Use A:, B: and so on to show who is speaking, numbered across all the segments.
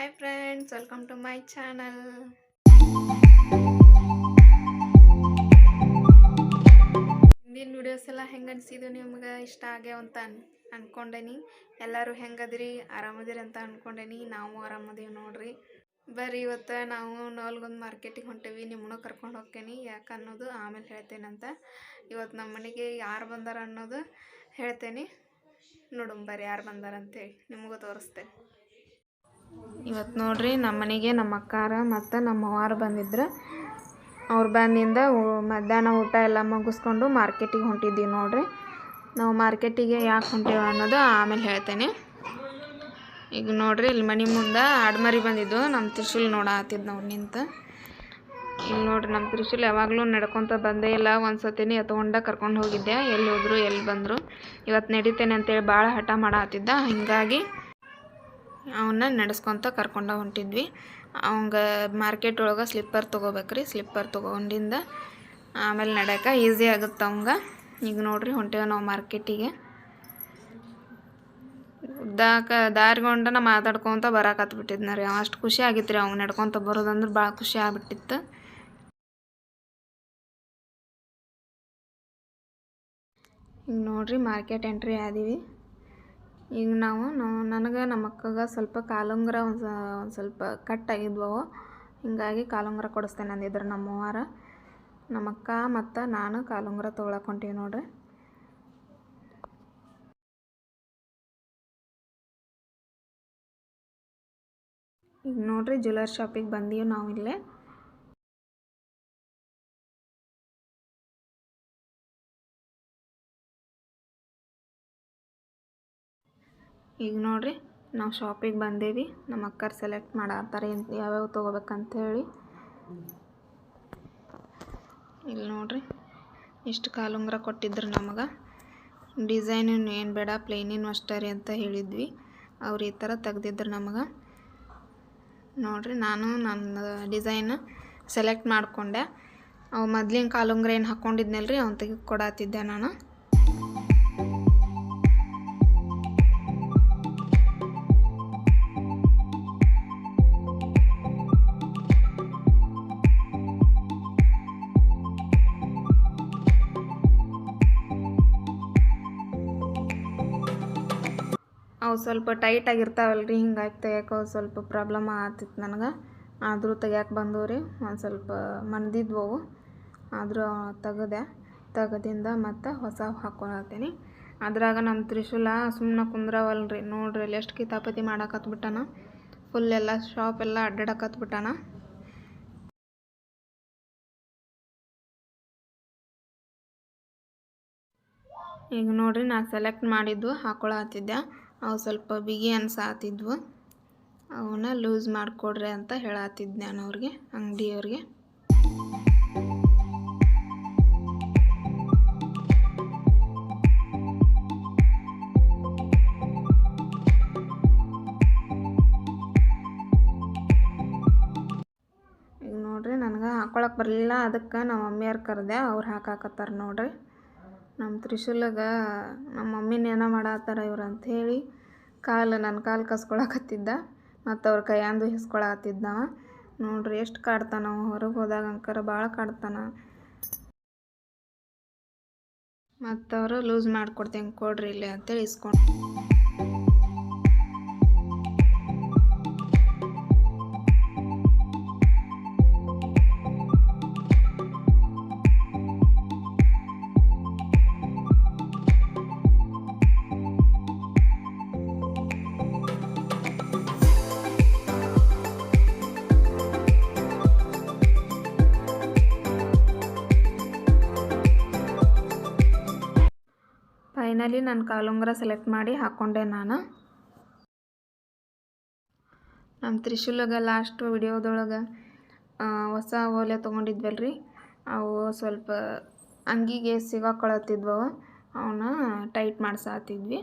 A: Hi friends welcome to my channel ಹಿಂದಿನ videos ಎಲ್ಲ ಹೆಂಗೆ ಅನಿಸಿದ್ದು ನಿಮ್ಗೆ ಇಷ್ಟ ಆಗ್ಯಾವ ಅಂತ ಅನ್ ಅಂದ್ಕೊಂಡೇನಿ ಎಲ್ಲರೂ ಹೆಂಗದ್ರಿ ಆರಾಮದಿರಿ ಅಂತ ಅಂದ್ಕೊಂಡೇನಿ ನಾವು ಆರಾಮದೀವಿ ನೋಡ್ರಿ. ಬರ್ರಿ ಇವತ್ತು ನಾವು ನೋಲ್ಗೊಂದು ಮಾರ್ಕೆಟಿಗೆ ಹೊಂಟೇವಿ. ನಿಮ್ಮನ್ನು ಕರ್ಕೊಂಡು ಹೋಗ್ತೇನೆ ಯಾಕೆ ಅನ್ನೋದು ಆಮೇಲೆ ಹೇಳ್ತೇನಂತ ಇವತ್ತು ನಮ್ಮ ಮನೆಗೆ ಯಾರು ಬಂದಾರ ಅನ್ನೋದು ಹೇಳ್ತೇನೆ. ನೋಡು ಬರ್ರಿ ಯಾರು ಬಂದಾರ ಅಂತೇಳಿ. ನಿಮಗೂ ತೋರಿಸ್ತೇನೆ. ಇವತ್ತು ನೋಡ್ರಿ ನಮ್ಮ ಮನೆಗೆ ನಮ್ಮ ಅಕ್ಕಾರ ಮತ್ತು ನಮ್ಮ ಅವ್ವಾರು ಬಂದಿದ್ರು. ಅವ್ರು ಬಂದಿಂದ ಮಧ್ಯಾಹ್ನ ಊಟ ಎಲ್ಲ ಮುಗಿಸ್ಕೊಂಡು ಮಾರ್ಕೆಟಿಗೆ ಹೊಂಟಿದ್ದೀವಿ ನೋಡ್ರಿ. ನಾವು ಮಾರ್ಕೆಟಿಗೆ ಯಾಕೆ ಹೊಂಟೇವೆ ಅನ್ನೋದು ಆಮೇಲೆ ಹೇಳ್ತೇನೆ. ಈಗ ನೋಡ್ರಿ ಇಲ್ಲಿ ಮನೆ ಮುಂದೆ ಆಡ್ಮರಿ ಬಂದಿದ್ದು ನಮ್ಮ ತ್ರಿಶೂಲ್ ನೋಡತ್ತಿದ್ದು ನಾವು ನಿಂತು. ಇಲ್ಲಿ ನೋಡ್ರಿ ನಮ್ಮ ತ್ರಿಶೂಲ್ ಯಾವಾಗಲೂ ನಡ್ಕೊತ ಬಂದೇ ಇಲ್ಲ. ಒಂದು ಸತಿನಿ ಎತ್ಕೊಂಡ ಕರ್ಕೊಂಡು ಹೋಗಿದ್ದೆ. ಎಲ್ಲಿ ಹೋದರು ಎಲ್ಲಿ ಬಂದರು. ಇವತ್ತು ನಡೀತೇನೆ ಅಂತೇಳಿ ಭಾಳ ಹಠ ಮಾಡತ್ತಿದ್ದ ಹಿಂಗಾಗಿ ಅವನ್ನ ನಡೆಸ್ಕೊತ ಕರ್ಕೊಂಡು ಹೊಂಟಿದ್ವಿ. ಅವಂಗ ಮಾರ್ಕೆಟ್ ಒಳಗೆ ಸ್ಲಿಪ್ಪರ್ ತೊಗೋಬೇಕ್ರಿ ಸ್ಲಿಪ್ಪರ್ ತೊಗೊಂಡಿಂದ ಆಮೇಲೆ ನಡೆಯೋಕೆ ಈಸಿ ಆಗುತ್ತೆ ಅವಂಗ. ಈಗ ನೋಡ್ರಿ ಹೊಂಟೇವ ನಾವು ಮಾರ್ಕೆಟಿಗೆ ಉದ್ದಾಕ ದಾರಿಗೊಂಡ ನಾ ಮಾತಾಡ್ಕೊತ ಬರಾಕತ್ಬಿಟ್ಟಿದ್ನ ರೀ. ಅಷ್ಟು ಖುಷಿ ಆಗಿತ್ತು ರೀ ಅವ್ನು ನಡ್ಕೊತ ಬರೋದಂದ್ರೆ ಭಾಳ ಖುಷಿ ಆಗ್ಬಿಟ್ಟಿತ್ತು. ಈಗ ನೋಡ್ರಿ ಮಾರ್ಕೆಟ್ ಎಂಟ್ರಿ ಆದೀವಿ. ಈಗ ನಾವು ನನಗೆ ನಮ್ಮ ಅಕ್ಕಗೆ ಸ್ವಲ್ಪ ಕಾಲುಂಗ್ರ ಒಂದು ಸ್ವಲ್ಪ ಕಟ್ ಆಗಿದ್ವು ಅವು ಹಿಂಗಾಗಿ ಕಾಲುಂಗ್ರ ಕೊಡಿಸ್ತೇನೆ ಅಂದಿದ್ರು ನಮ್ಮ ಅವ್ವಾರ. ನಮ್ಮ ಅಕ್ಕ ಮತ್ತು ನಾನು ಕಾಲುಂಗ್ರ ತೊಗೊಳಕ್ಕೆ ಹೊಂಟೀವಿ ನೋಡ್ರಿ. ಈಗ ನೋಡ್ರಿ ಜ್ಯುವೆಲರ್ ಶಾಪಿಗೆ ಬಂದೀವಿ ನಾವು ಇಲ್ಲೇ ಈಗ ನೋಡಿರಿ, ನಾವು ಶಾಪಿಗೆ ಬಂದೇವಿ. ನಮ್ಮ ಅಕ್ಕರ್ ಸೆಲೆಕ್ಟ್ ಮಾಡತ್ತಾರೆ ಯಾವ್ಯಾವ ತೊಗೋಬೇಕಂತ ಹೇಳಿ. ಇಲ್ಲಿ ನೋಡ್ರಿ, ಇಷ್ಟು ಕಾಲುಂಗ್ರ ಕೊಟ್ಟಿದ್ರು ನಮಗೆ. ಡಿಸೈನ್ ಏನು ಬೇಡ ಪ್ಲೇನಿನ ಅಷ್ಟೇ ರೀ ಅಂತ ಹೇಳಿದ್ವಿ. ಅವ್ರು ಈ ಥರ ತೆಗ್ದಿದ್ರು ನಮಗೆ. ನೋಡ್ರಿ, ನಾನು ನನ್ನ ಡಿಸೈನ್ ಸೆಲೆಕ್ಟ್ ಮಾಡಿಕೊಂಡೆ. ಅವು ಮೊದ್ಲಿನ ಕಾಲುಂಗ್ರ ಏನು ಹಾಕ್ಕೊಂಡಿದ್ನಲ್ರಿ ಅವ್ನು ತೆಗಿ ಕೊಡತ್ತಿದ್ದೆ ನಾನು. ಅವು ಸ್ವಲ್ಪ ಟೈಟ್ ಆಗಿರ್ತಾವಲ್ಲ ರೀ ಹಿಂಗಾಗಿ ತೆಗಿಯೋಕೆ ಸ್ವಲ್ಪ ಪ್ರಾಬ್ಲಮ್ ಆತಿತ್ತು ನನಗೆ. ಆದರೂ ತೆಗಿಯಕ್ಕೆ ಬಂದವು ರೀ ಒಂದು ಸ್ವಲ್ಪ ಮಂದಿದ್ವು ಅವು ಆದರೂ ತೆಗೆದೆ, ತೆಗೆದಿಂದ ಮತ್ತು ಹೊಸ ಹಾಕ್ಕೊಳತ್ತೀನಿ ಅದ್ರಾಗ ನಮ್ಮ ತ್ರಿಶೂಲ ಸುಮ್ಮನೆ ಕುಂದ್ರವಲ್ಲ ರೀ ನೋಡ್ರಿ ಇಲ್ಲಿ ಎಷ್ಟು ಕಿತಾಪತಿ ಮಾಡಾಕತ್ಬಿಟ್ಟಾನ ಫುಲ್ ಎಲ್ಲ ಶಾಪ್ ಎಲ್ಲ ಅಡ್ಡಾಡಕತ್ಬಿಟ್ಟಾನ ಈಗ ನೋಡ್ರಿ ನಾ ಸೆಲೆಕ್ಟ್ ಮಾಡಿದ್ದು ಹಾಕೊಳತ್ತಿದ್ದೆ ಅವು ಸ್ವಲ್ಪ ಬಿಗಿ ಅನ್ಸಾತಿದ್ವು. ಅವನ್ನ ಲೂಸ್ ಮಾಡಿಕೊಡ್ರಿ ಅಂತ ಹೇಳತ್ತಿದ್ದೆ ನಾನು ಅವ್ರಿಗೆ, ಅಂಗಡಿಯವ್ರಿಗೆ. ಈಗ ನೋಡ್ರಿ, ನನಗೆ ಹಾಕೊಳಕ್ಕೆ ಬರಲಿಲ್ಲ. ಅದಕ್ಕೆ ನಮ್ಮ ಮಮ್ಮಿಯವ್ರು ಕರೆದೆ ಅವ್ರು ಹಾಕಾಕತ್ತಾರ ನೋಡ್ರಿ. ನಮ್ಮ ತ್ರಿಶೂಲಾಗ ನಮ್ಮ ಮಮ್ಮಿನ ಏನೋ ಮಾಡತ್ತಾರ ಇವ್ರು ಅಂಥೇಳಿ ಕಾಲು ನನ್ನ ಕಾಲು ಕಸ್ಕೊಳಕತ್ತಿದ್ದ. ಮತ್ತು ಅವ್ರ ಕೈಯಂದು ಅವ ನೋಡ್ರಿ ಎಷ್ಟು ಕಾಡ್ತಾನ ಹೊರಗೆ ಹೋದಾಗ ಅಂಕರ ಭಾಳ ಕಾಡ್ತಾನ. ಮತ್ತು ಅವರು ಲೂಸ್ ಮಾಡ್ಕೊಡ್ತೀನಿ ಕೊಡ್ರಿ ಇಲ್ಲಿ ಅಂತೇಳಿ ಇಸ್ಕೊಂಡು ಫೈನಲಿ ನಾನು ಕಾಲುಂಗ್ರ ಸೆಲೆಕ್ಟ್ ಮಾಡಿ ಹಾಕ್ಕೊಂಡೆ ನಾನು. ನಮ್ಮ ತ್ರಿಶೂಲಾಗ ಲಾಸ್ಟ್ ವಿಡಿಯೋದೊಳಗೆ ಹೊಸ ಓಲೆ ತೊಗೊಂಡಿದ್ವಲ್ರಿ. ಅವು ಸ್ವಲ್ಪ ಅಂಗಿಗೆ ಸಿಗಾಕೊಳತ್ತಿದ್ವು ಅವನ್ನ ಟೈಟ್ ಮಾಡ್ಸಾತಿದ್ವಿ.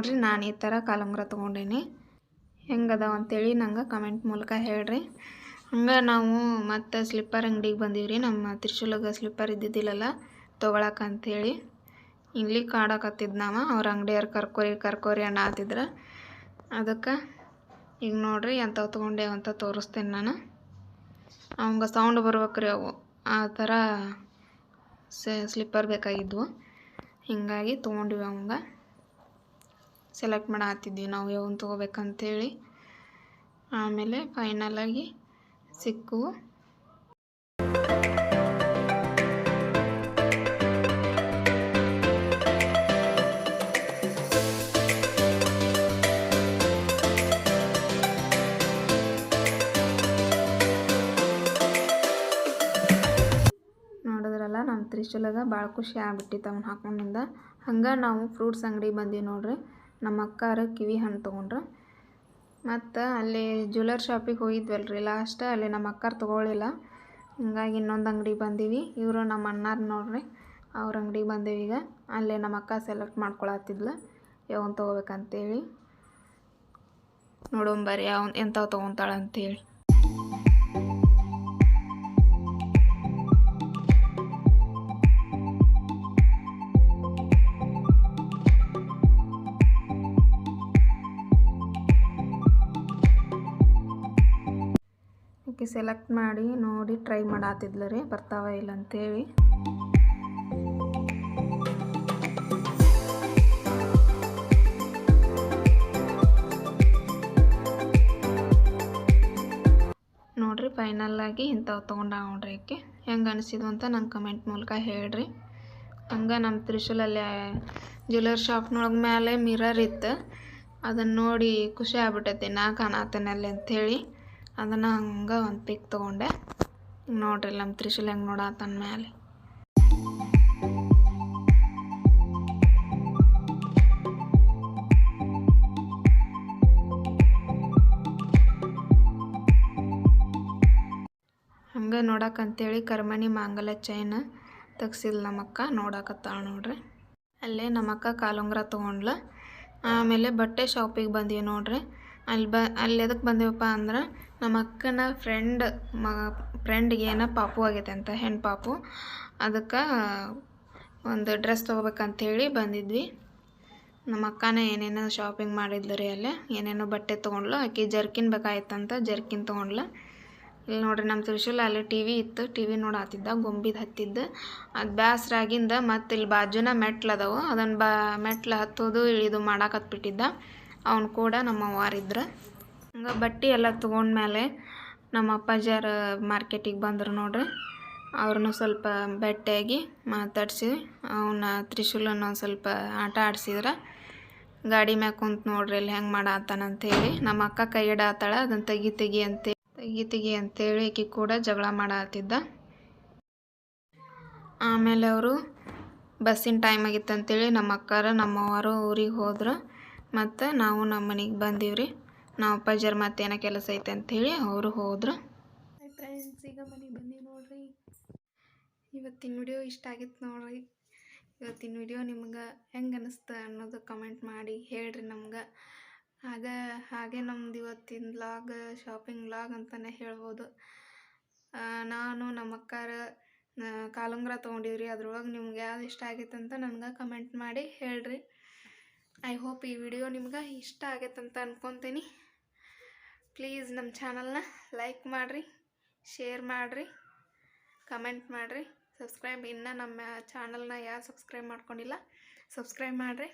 A: ನೋಡ್ರಿ ನಾನು ಈ ಥರ ಕಾಲುಂಗ್ರ ತೊಗೊಂಡೇನಿ. ಹೆಂಗದಾವ ಅಂತೇಳಿ ನಂಗೆ ಕಮೆಂಟ್ ಮೂಲಕ ಹೇಳ್ರಿ. ಹಂಗೆ ನಾವು ಮತ್ತು ಸ್ಲಿಪ್ಪರ್ ಅಂಗಡಿಗೆ ಬಂದೀವಿ ರೀ ನಮ್ಮ ತ್ರಿಶೂಲಗ ಸ್ಲಿಪ್ಪರ್ ಇದ್ದಿದ್ದಿಲ್ಲಲ್ಲ ತೊಗೊಳಕ್ಕೆ ಅಂಥೇಳಿ ಇಲ್ಲಿ ಕಾಡಕತ್ತಿದ್ದು ನಾವು, ಅವ್ರ ಅಂಗಡಿಯವ್ರು ಕರ್ಕೋರಿ ಕರ್ಕೋರಿ ಅಣ್ಣ ಆತಿದ್ರೆ ಅದಕ್ಕೆ ಈಗ ನೋಡಿರಿ ಎಂಥವು ತೊಗೊಂಡೇವು ಅಂತ ತೋರಿಸ್ತೇನೆ ನಾನು. ಅವಂಗೆ ಸೌಂಡ್ ಬರ್ಬೇಕ್ರಿ ಅವು. ಆ ಥರ ಸ್ಲಿಪ್ಪರ್ ಬೇಕಾಗಿದ್ವು. ಹೀಗಾಗಿ ತೊಗೊಂಡ್ವಿ ಅವಂಗೆ. ಸೆಲೆಕ್ಟ್ ಮಾಡಾತಿದ್ವಿ ನಾವು ಯಾವನ್ ತೊಗೋಬೇಕಂತೇಳಿ. ಆಮೇಲೆ ಫೈನಲಾಗಿ ಸಿಕ್ಕು. ನೋಡಿದ್ರಲ್ಲ ನಮ್ಮ ತ್ರಿಶೂಲಗ ಭಾಳ ಖುಷಿ ಆಗ್ಬಿಟ್ಟಿತ್ತು ಅವ್ನು ಹಾಕೊಂಡಿಂದ ಹಂಗೆ ನಾವು ಫ್ರೂಟ್ಸ್ ಅಂಗಡಿ ಬಂದೀವಿ ನೋಡ್ರಿ. ನಮ್ಮ ಅಕ್ಕಾರ ಕಿವಿ ಹಣ್ಣು ತೊಗೊಂಡ್ರು. ಮತ್ತು ಅಲ್ಲಿ ಜ್ಯುವೆಲರ್ ಶಾಪಿಗೆ ಹೋಗಿದ್ವಲ್ರಿ. ಲಾಸ್ಟ್ ಅಲ್ಲಿ ನಮ್ಮ ಅಕ್ಕಾರ ತೊಗೊಳ್ಳಿಲ್ಲ ಹಿಂಗಾಗಿ ಇನ್ನೊಂದು ಅಂಗಡಿ ಬಂದೀವಿ. ಇವರು ನಮ್ಮ ಅಣ್ಣಾರು ನೋಡ್ರಿ. ಅವ್ರ ಅಂಗಡಿಗೆ ಬಂದೀವಿ ಈಗ. ಅಲ್ಲೇ ನಮ್ಮ ಅಕ್ಕ ಸೆಲೆಕ್ಟ್ ಮಾಡ್ಕೊಳತ್ತಿದ್ಲು ಯಾವನ್ ತೊಗೋಬೇಕಂತೇಳಿ. ನೋಡೋಂಬರಿ ಯಾವ ಎಂಥವು ತೊಗೊತಾಳ ಅಂತೇಳಿ ಆಕೆ ಸೆಲೆಕ್ಟ್ ಮಾಡಿ ನೋಡಿ ಟ್ರೈ ಮಾಡಾತಿದ್ಲು ರೀ, ಬರ್ತಾವ ಇಲ್ಲ ಅಂತೇಳಿ. ನೋಡ್ರಿ ಫೈನಲ್ ಆಗಿ ಇಂಥವು ತೊಗೊಂಡ ನೋಡ್ರಿ ಆಕೆ ಹೆಂಗೆ ಅನಿಸಿದ್ವು ಅಂತ ನಂಗೆ ಕಮೆಂಟ್ ಮೂಲಕ ಹೇಳ್ರಿ. ಹಂಗೆ ನಮ್ಮ ತ್ರಿಶೂಲಲ್ಲಿ ಜ್ಯುವೆಲರ್ ಶಾಪ್ನೊಳಗೆ ಮೇಲೆ ಮಿರರ್ ಇತ್ತು. ಅದನ್ನು ನೋಡಿ ಖುಷಿ ಆಗ್ಬಿಟ್ಟೈತಿ ನಾ ಕಾಣತ್ತೇನಲ್ಲಿ ಅಂಥೇಳಿ ಅದನ್ನು ಹಂಗೆ ಒಂದು ಪಿಕ್ ತೊಗೊಂಡೆ. ನೋಡ್ರಿ ನಮ್ಮ ತ್ರಿಶೂಲ್ ಹೆಂಗೆ ನೋಡತ್ತನ ಮೇಲೆ ಹಂಗೆ ನೋಡಕ್ಕಂತೇಳಿ ಕರ್ಮಣಿ ಮಾಂಗಲ ಚೈನ್ ತೆಗ್ಸಿಲ್ಲ ನಮ್ಮಕ್ಕ, ನೋಡಕತ್ತಾಳ ನೋಡ್ರಿ. ಅಲ್ಲೇ ನಮ್ಮಕ್ಕ ಕಾಲುಂಗ್ರ ತೊಗೊಂಡ್ಲ. ಆಮೇಲೆ ಬಟ್ಟೆ ಶಾಪಿಗೆ ಬಂದೀವಿ ನೋಡ್ರಿ. ಅಲ್ಲಿ ಬ, ಅಲ್ಲಿ ಎದಕ್ಕೆ ಬಂದೀವಪ್ಪ ಅಂದ್ರೆ ನಮ್ಮ ಅಕ್ಕನ ಫ್ರೆಂಡ್ ಮ ಫ್ರೆಂಡ್ಗೆ ಏನೋ ಪಾಪು ಆಗೈತೆ ಅಂತ ಹೆಣ್ಣು ಪಾಪು. ಅದಕ್ಕೆ ಒಂದು ಡ್ರೆಸ್ ತೊಗೋಬೇಕಂಥೇಳಿ ಬಂದಿದ್ವಿ. ನಮ್ಮ ಅಕ್ಕನೇ ಏನೇನೋ ಶಾಪಿಂಗ್ ಮಾಡಿದ್ಲು ರೀ ಅಲ್ಲೇ, ಏನೇನೋ ಬಟ್ಟೆ ತೊಗೊಂಡ್ಲು, ಆಕೆ ಜರ್ಕಿನ್ ಬೇಕಾಯ್ತಂತ ಜರ್ಕಿನ್ ತೊಗೊಂಡ್ಲು. ಇಲ್ಲಿ ನೋಡ್ರಿ ನಮ್ಮ ತ್ರಿಶೂಲ ಅಲ್ಲಿ ಟಿ ವಿ ಇತ್ತು ಟಿ ವಿ ನೋಡಾತಿದ್ದ ಗೊಂಬಿದು ಹತ್ತಿದ್ದ. ಅದು ಬ್ಯಾಸ್ರಾಗಿಂದ ಮತ್ತು ಇಲ್ಲಿ ಬಾಜುನ ಮೆಟ್ಲು ಅದಾವು ಅದನ್ನು ಬಾ, ಮೆಟ್ಲು ಹತ್ತೋದು, ಇಳಿದು ಮಾಡಾಕತ್ಬಿಟ್ಟಿದ್ದ ಅವ್ನು ಕೂಡ ನಮ್ಮ ಅವ್ವಾರಿದ್ರು ಹಂಗೆ ಬಟ್ಟೆ ಎಲ್ಲ ತೊಗೊಂಡ್ಮೇಲೆ ನಮ್ಮ ಅಪ್ಪಾಜಾರ ಮಾರ್ಕೆಟಿಗೆ ಬಂದರು ನೋಡ್ರಿ. ಅವ್ರನ್ನೂ ಸ್ವಲ್ಪ ಭೇಟಿಯಾಗಿ ಮಾತಾಡಿಸಿ ಅವನ್ನ ತ್ರಿಶೂಲನ ಒಂದು ಸ್ವಲ್ಪ ಆಟ ಆಡಿಸಿದ್ರೆ. ಗಾಡಿ ಮ್ಯಾಗ ಕುಂತು ನೋಡ್ರಿ ಇಲ್ಲಿ ಹೆಂಗೆ ಮಾಡಾತಾನಂತೇಳಿ ನಮ್ಮ ಅಕ್ಕ ಕೈ ಇಡಾತಾಳ ಅದನ್ನು ತೆಗಿ ತೆಗಿ ಅಂತೇಳಿ ತೆಗಿ ತೆಗಿ ಅಂತೇಳಿ ಆಕಿ ಕೂಡ ಜಗಳ ಮಾಡತ್ತಿದ್ದ ಆಮೇಲೆ ಅವರು ಬಸ್ಸಿನ ಟೈಮ್ ಆಗಿತ್ತು ಅಂತೇಳಿ ನಮ್ಮ ಅಕ್ಕಾರ ನಮ್ಮವರು ಊರಿಗೆ ಹೋದ್ರು. ಮತ್ತು ನಾವು ನಮ್ಮ ಮನೆಗೆ ಬಂದೀವ್ರಿ. ನಾವು ಅಪ್ಪಾಜರ್ ಮತ್ತೇನೋ ಕೆಲಸ ಐತೆ ಅಂಥೇಳಿ ಅವರು ಹೋದ್ರು. ಫ್ರೆಂಡ್ಸ್ ಈಗ ಮನೆಗೆ ಬಂದೀವಿ ನೋಡ್ರಿ. ಇವತ್ತಿನ ವಿಡಿಯೋ ಇಷ್ಟ ಆಗಿತ್ತು ನೋಡ್ರಿ. ಇವತ್ತಿನ ವಿಡಿಯೋ ನಿಮ್ಗೆ ಹೆಂಗೆ ಅನ್ನಿಸ್ತು ಅನ್ನೋದು ಕಮೆಂಟ್ ಮಾಡಿ ಹೇಳ್ರಿ ನಮ್ಗೆ. ಆಗ ಹಾಗೆ ನಮ್ದು ಇವತ್ತಿನ ವ್ಲಾಗ್ ಶಾಪಿಂಗ್ ವ್ಲಾಗ್ ಅಂತಲೇ ಹೇಳ್ಬೋದು. ನಾನು ನಮ್ಮ ಅಕ್ಕಾರ ಕಾಲುಂಗ್ರ ತೊಗೊಂಡಿವ್ರಿ. ಅದ್ರೊಳಗೆ ನಿಮ್ಗೆ ಯಾವ್ದು ಇಷ್ಟ ಆಗಿತ್ತು ಅಂತ ನನಗೆ ಕಮೆಂಟ್ ಮಾಡಿ ಹೇಳ್ರಿ. ಐ ಹೋಪ್ ಈ ವಿಡಿಯೋ ನಿಮ್ಗೆ ಇಷ್ಟ ಆಗೈತೆ ಅಂತ ಅಂದ್ಕೊತೀನಿ ಪ್ಲೀಸ್ ನಮ್ಮ ಚಾನಲ್ನ ಲೈಕ್ ಮಾಡಿರಿ ಶೇರ್ ಮಾಡಿರಿ ಕಮೆಂಟ್ ಮಾಡಿರಿ. ಸಬ್ಸ್ಕ್ರೈಬ್ ಇನ್ನೂ ನಮ್ಮ ಚಾನಲ್ನ ಯಾರು ಸಬ್ಸ್ಕ್ರೈಬ್ ಮಾಡ್ಕೊಂಡಿಲ್ಲ ಸಬ್ಸ್ಕ್ರೈಬ್ ಮಾಡಿರಿ.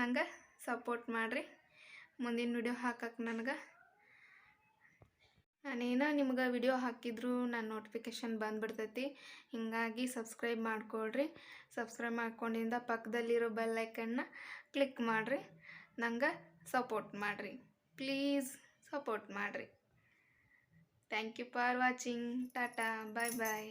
A: ನಂಗೆ ಸಪೋರ್ಟ್ ಮಾಡಿರಿ. ಮುಂದಿನ ವಿಡಿಯೋ ಹಾಕಕ್ಕೆ ನನಗೆ. ನಾನೇನೋ ನಿಮ್ಗೆ ವಿಡಿಯೋ ಹಾಕಿದ್ರು ನಾನು ನೋಟಿಫಿಕೇಶನ್ ಬಂದುಬಿಡ್ತೈತಿ. ಹೀಗಾಗಿ ಸಬ್ಸ್ಕ್ರೈಬ್ ಮಾಡ್ಕೊಳ್ರಿ. ಸಬ್ಸ್ಕ್ರೈಬ್ ಮಾಡ್ಕೊಂಡಿಂದ ಪಕ್ಕದಲ್ಲಿರೋ ಬೆಲ್ ಐಕನ್ನ ಕ್ಲಿಕ್ ಮಾಡಿರಿ. ನಂಗೆ ಸಪೋರ್ಟ್ ಮಾಡಿರಿ. ಪ್ಲೀಸ್ ಸಪೋರ್ಟ್ ಮಾಡಿರಿ. Thank you for watching tata bye bye